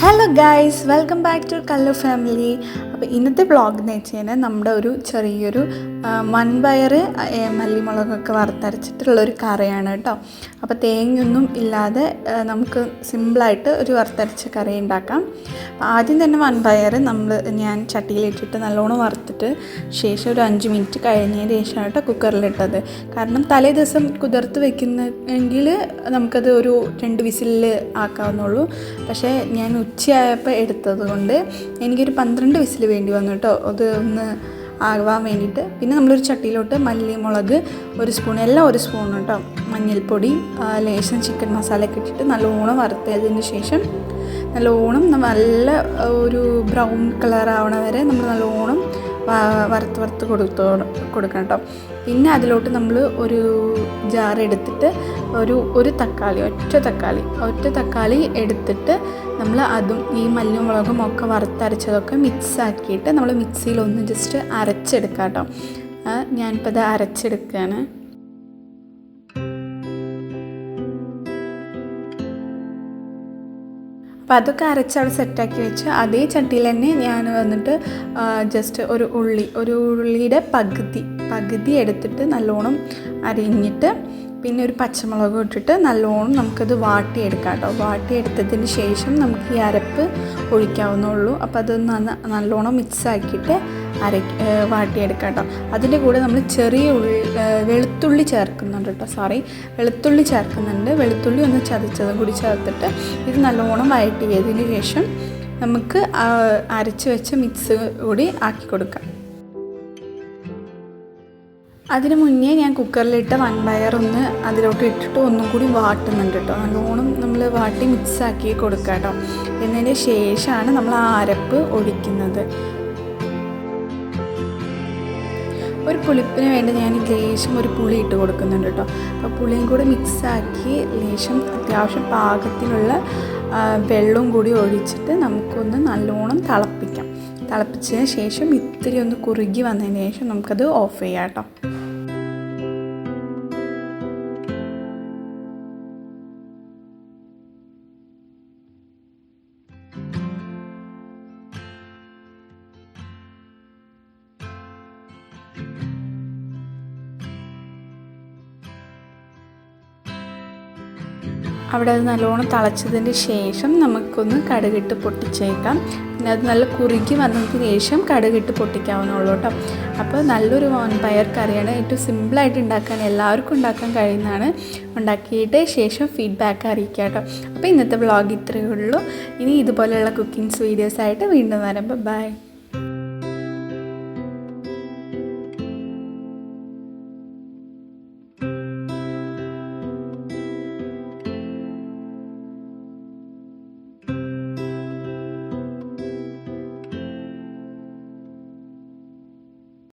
hello guys welcome back to Kallu family അപ്പോൾ ഇന്നത്തെ vlog എന്ന് വെച്ച് കഴിഞ്ഞാൽ നമ്മുടെ ഒരു ചെറിയൊരു ഏ, മല്ലിമുളകൊക്കെ വറുത്തരച്ചിട്ടുള്ള ഒരു കറിയാണ് കേട്ടോ. അപ്പോൾ തേങ്ങയൊന്നും ഇല്ലാതെ നമുക്ക് സിമ്പിളായിട്ട് ഒരു വറുത്തരച്ച കറി ഉണ്ടാക്കാം. ആദ്യം തന്നെ വൻപയർ നമ്മൾ ഞാൻ ചട്ടിയിലിട്ടിട്ട് നല്ലോണം വറുത്തിട്ട് ശേഷം ഒരു അഞ്ച് മിനിറ്റ് കഴിഞ്ഞതിന് ശേഷമാണ് കേട്ടോ കുക്കറിലിട്ടത്. കാരണം തലേ ദിവസം കുതിർത്ത് വെക്കുന്നെങ്കിൽ നമുക്കത് ഒരു രണ്ട് വിസിലിൽ ആക്കാവുന്നുള്ളൂ പക്ഷേ ഞാൻ ഉച്ചയായപ്പോൾ എടുത്തത് കൊണ്ട് എനിക്കൊരു പന്ത്രണ്ട് വിസിൽ വേണ്ടി വന്നു കേട്ടോ. അത് ഒന്ന് ആവാൻ വേണ്ടിയിട്ട്. പിന്നെ നമ്മളൊരു ചട്ടിയിലോട്ട് മല്ലി മുളക് ഒരു സ്പൂൺ എല്ലാം ഒരു സ്പൂൺ കേട്ടോ. മഞ്ഞൾപ്പൊടി ലേശം ചിക്കൻ മസാല ഒക്കെ ഇട്ടിട്ട് നല്ലോണം വറുത്തതിന് ശേഷം നല്ലോണം നല്ല ഒരു ബ്രൗൺ കളർ ആവണ വരെ നമ്മൾ നല്ലോണം വറുത്ത് വറുത്ത് കൊടുത്തോ കൊടുക്കണം കേട്ടോ പിന്നെ അതിലോട്ട് നമ്മൾ ഒരു ജാർ എടുത്തിട്ട് ഒരു ഒരു തക്കാളി ഒറ്റ തക്കാളി ഒറ്റ തക്കാളി എടുത്തിട്ട് നമ്മൾ അതും ഈ മല്ലിയും മുളകും ഒക്കെ വറുത്തരച്ചതൊക്കെ മിക്സ് ആക്കിയിട്ട് നമ്മൾ മിക്സിയിൽ ഒന്ന് ജസ്റ്റ് അരച്ചെടുക്കാം കേട്ടോ ഞാനിപ്പോൾ അത് അരച്ചെടുക്കുകയാണ് അപ്പോൾ അതൊക്കെ അരച്ച് അവിടെ സെറ്റാക്കി വെച്ച് അതേ ചട്ടിയിൽ തന്നെ ഞാൻ വന്നിട്ട് ജസ്റ്റ് ഒരു ഉള്ളി ഒരു ഉള്ളിയുടെ പകുതി പകുതി എടുത്തിട്ട് നല്ലോണം അരിഞ്ഞിട്ട് പിന്നെ ഒരു പച്ചമുളക് ഇട്ടിട്ട് നല്ലോണം നമുക്കത് വാട്ടിയെടുക്കാം കേട്ടോ. വാട്ടിയെടുത്തതിന് ശേഷം നമുക്ക് ഈ അരപ്പ് ഒഴിക്കാവുന്നുള്ളൂ അപ്പോൾ അത് നന്ന നല്ലോണം മിക്സ് ആക്കിയിട്ട് അര വാട്ടിയെടുക്കാം കേട്ടോ അതിന്റെ കൂടെ നമ്മൾ ചെറിയ വെളുത്തുള്ളി ചേർക്കുന്നുണ്ട് കേട്ടോ. സോറി വെളുത്തുള്ളി ചേർക്കുന്നുണ്ട്. വെളുത്തുള്ളി ഒന്ന് ചതച്ചതും കൂടി ചേർത്തിട്ട് ഇത് നല്ലോണം വഴറ്റിയതിന് ശേഷം നമുക്ക് അരച്ച് വെച്ച മിക്സ് കൂടി ആക്കി കൊടുക്കാം. അതിന് മുന്നേ ഞാൻ കുക്കറിലിട്ട വൺപയർ ഒന്ന് അതിലോട്ട് ഇട്ടിട്ട് ഒന്നും കൂടി വാട്ടുന്നുണ്ട് കേട്ടോ. നല്ലോണം നമ്മൾ വാട്ടി മിക്സാക്കി കൊടുക്കാം കേട്ടോ. എന്നതിന് ശേഷമാണ് നമ്മൾ ആ അരപ്പ് ഒഴിക്കുന്നത്. ഒരു പുളിപ്പിന് വേണ്ടി ഞാൻ ലേശം ഒരു പുളി ഇട്ട് കൊടുക്കുന്നുണ്ട് കേട്ടോ. അപ്പോൾ പുളിയും കൂടി മിക്സാക്കി ലേശം അത്യാവശ്യം പാകത്തിനുള്ള വെള്ളവും കൂടി ഒഴിച്ചിട്ട് നമുക്കൊന്ന് നല്ലോണം തിളപ്പിക്കാം. തിളപ്പിച്ചതിന് ശേഷം ഇത്തിരി ഒന്ന് കുറുകി വന്നതിന് ശേഷം നമുക്കത് ഓഫ് ചെയ്യാം കേട്ടോ. അവിടെ അത് നല്ലോണം തിളച്ചതിന് ശേഷം നമുക്കൊന്ന് കടുകിട്ട് പൊട്ടിച്ചേക്കാം. പിന്നെ അത് നല്ല കുറുകി വന്നതിന് ശേഷം കടുകിട്ട് പൊട്ടിക്കാവുന്നുള്ളൂ കേട്ടോ. അപ്പോൾ നല്ലൊരു പയർ കറിയാണ്. ഏറ്റവും സിമ്പിളായിട്ട് ഉണ്ടാക്കാൻ എല്ലാവർക്കും ഉണ്ടാക്കാൻ കഴിയുന്നതാണ്. ഉണ്ടാക്കിയിട്ട് ശേഷം ഫീഡ്ബാക്ക് അറിയിക്കുക കേട്ടോ. അപ്പോൾ ഇന്നത്തെ വ്ളോഗ് ഇത്രയേ ഉള്ളൂ. ഇനി ഇതുപോലെയുള്ള കുക്കിങ്സ് വീഡിയോസായിട്ട് വീണ്ടും വരാം. ബൈ.